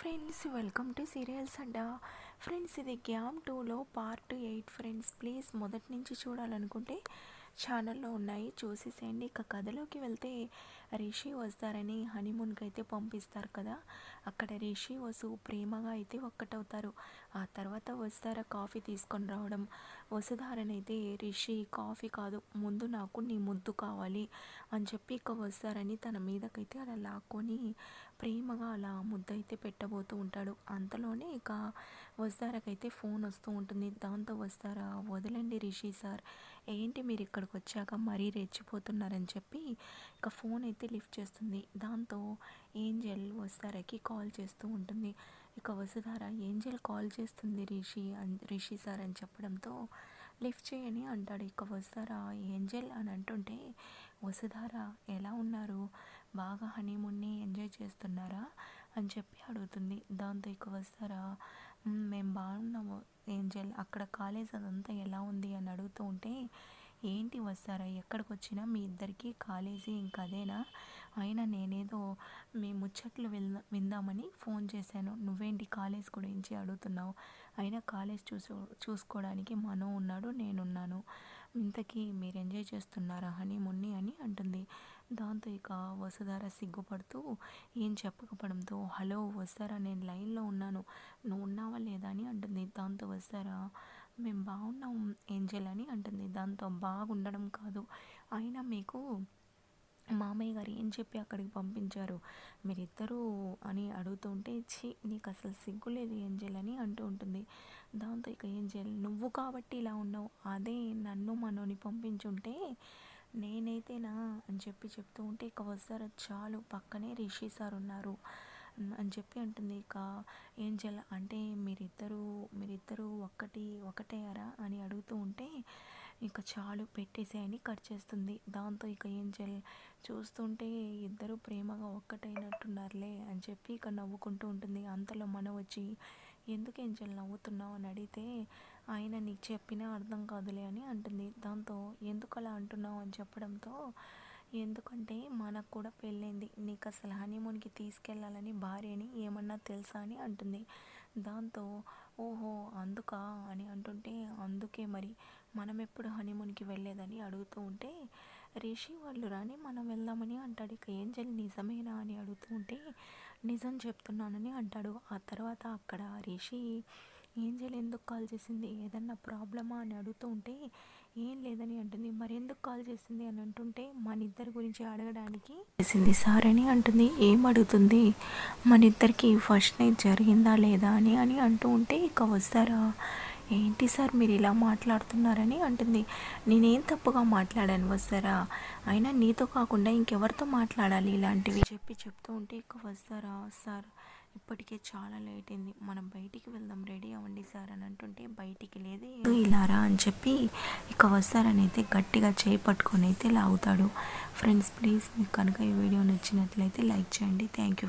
Friends welcome to serials Adda. Friends ఇది game టూలో part eight friends. Please మొదటి నుంచి చూడాలనుకుంటే ఛానల్లో ఉన్నాయి చూసేసేయండి. ఇక కథలోకి వెళ్తే రిషి వస్తారని హనీమూన్కి అయితే పంపిస్తారు కదా. అక్కడ రిషి వసు ప్రేమగా అయితే ఒక్కటవుతారు. ఆ తర్వాత వస్తారా కాఫీ తీసుకొని రావడం. వసుధారనైతే రిషి కాఫీ కాదు. ముందు నాకు నీ ముద్దు కావాలి అని చెప్పి ఇక వస్తారని తన మీదకైతే అలా లాక్కొని ప్రేమగా అలా ముద్ద అయితే పెట్టబోతూ ఉంటాడు. అంతలోనే ఇక వస్తారకైతే ఫోన్ వస్తూ ఉంటుంది. దాంతో వస్తారా? వదలండి రిషి సార్. ఏంటి మీరు ఇక్కడికి వచ్చాక మరీ రెచ్చిపోతున్నారని చెప్పి ఇక ఫోన్ అయితే లిఫ్ట్ చేస్తుంది. దాంతో ఏంజల్ వస్తారకి కాల్ చేస్తూ ఉంటుంది. ఇక వసుధార ఏంజల్ కాల్ చేస్తుంది రిషి అన్ రిషి సార్ అని చెప్పడంతో లిఫ్ట్ చేయని అంటాడు. ఇక వస్తారా ఏంజల్ అని అంటుంటే వసుధార ఎలా ఉన్నారు? బాగా హనీమూన్ని ఎంజాయ్ చేస్తున్నారా? అని చెప్పి అడుగుతుంది. దాంతో ఇక వస్తారా మేము బాగున్నాము ఏంజల్. అక్కడ కాలేజ్ అదంతా ఎలా ఉంది? అని అడుగుతూ ఉంటే ఏంటి వస్తారా? ఎక్కడికి వచ్చినా మీ ఇద్దరికి కాలేజీ ఇంకా అదేనా? అయినా నేనేదో మీ ముచ్చట్లు విందా విందామని ఫోన్ చేశాను. నువ్వేంటి కాలేజ్ గురించి అడుగుతున్నావు? అయినా కాలేజ్ చూసు చూసుకోవడానికి మనో ఉన్నాడు నేనున్నాను. ఇంతకీ మీరు ఎంజాయ్ చేస్తున్నారా? హనీ మున్ని అని అంటుంది. దాంతో ఇక వసుధార సిగ్గుపడుతూ ఏం చెప్పకపోవడంతో హలో వస్తారా నేను లైన్లో ఉన్నాను. నువ్వు ఉన్నావా లేదా? అని అంటుంది. దాంతో వస్తారా మేము బాగున్నాం ఏంజల్ అని అంటుంది. దాంతో బాగుండడం కాదు. అయినా మీకు మామయ్య గారు ఏం చెప్పి అక్కడికి పంపించారు? మీరిద్దరూ అని అడుగుతుంటే ఛీ నీకు అసలు సిగ్గులేదు ఏం అని అంటూ ఉంటుంది. దాంతో ఇక ఏం చేయాలి నువ్వు కాబట్టి ఇలా ఉన్నావు. అదే నన్ను మనోని పంపించుంటే నేనైతేనా? అని చెప్పి చెప్తూ ఉంటే ఇక వస్తారు? చాలు పక్కనే రిషి సార్ ఉన్నారు. అని చెప్పి అంటుంది. ఇక ఏంజల్ అంటే మీరిద్దరూ మీరిద్దరూ ఒక్కటి ఒకటేయారా అని అడుగుతూ ఉంటే ఇక చాలు పెట్టేసేయని కట్ చేస్తుంది. దాంతో ఇక ఏంజల్ చూస్తుంటే ఇద్దరు ప్రేమగా ఒక్కటైనట్టున్నారులే అని చెప్పి ఇక నవ్వుకుంటూ ఉంటుంది. అంతలో మన వచ్చి ఎందుకు ఏంజల్ నవ్వుతున్నావు? అని అడిగితే ఆయన నీకు చెప్పినా అర్థం కాదులే అని అంటుంది. దాంతో ఎందుకు అలా అంటున్నావు? అని చెప్పడంతో ఎందుకంటే మనకు కూడా పెళ్ళైంది. నీకు అసలు హనీమూన్కి తీసుకెళ్ళాలని భార్యని ఏమన్నా తెలుసా అని అంటుంది. దాంతో ఓహో అందుకా అని అంటుంటే అందుకే మరి మనం ఎప్పుడు హనీమూన్కి వెళ్ళేదని అడుగుతూ ఉంటే రిషి వాళ్ళు రాని మనం వెళ్దామని అంటాడు. ఇక ఏంజల్ నిజమేనా అని అడుగుతూ ఉంటే నిజం చెప్తున్నానని అంటాడు. ఆ తర్వాత అక్కడ రిషి ఏంజల్ ఎందుకు కాల్ చేసింది? ఏదన్నా ప్రాబ్లమా? అని అడుగుతూ ఉంటే ఏం లేదని అంటుంది. మరి ఎందుకు కాల్ చేసింది? అని అంటుంటే మన ఇద్దరి గురించి అడగడానికి చేసింది సార్ అని అంటుంది. ఏం అడుగుతుంది? మన ఇద్దరికి ఫస్ట్ నైట్ జరిగిందా లేదా అని అని అంటూ ఉంటే ఇక వస్తారా? ఏంటి సార్ మీరు ఇలా మాట్లాడుతున్నారని అంటుంది. నేనేం తప్పుగా మాట్లాడాను వస్తారా? అయినా నీతో కాకుండా ఇంకెవరితో మాట్లాడాలి? ఇలాంటివి చెప్పి చెప్తూ ఉంటే ఇక వస్తారా సార్? ఇప్పటికే చాలా లేట్ అయింది. మనం బయటికి వెళ్దాం రెడీ అవ్వండి సార్ అని అంటుంటే బయటికి లేదు. ఇలారా అని చెప్పి ఇక వస్తారని అయితే గట్టిగా చేయి పట్టుకొని అయితే లాగుతాడు. ఫ్రెండ్స్ ప్లీజ్ మీకు కనుక ఈ వీడియో నచ్చినట్లయితే లైక్ చేయండి. Thank you.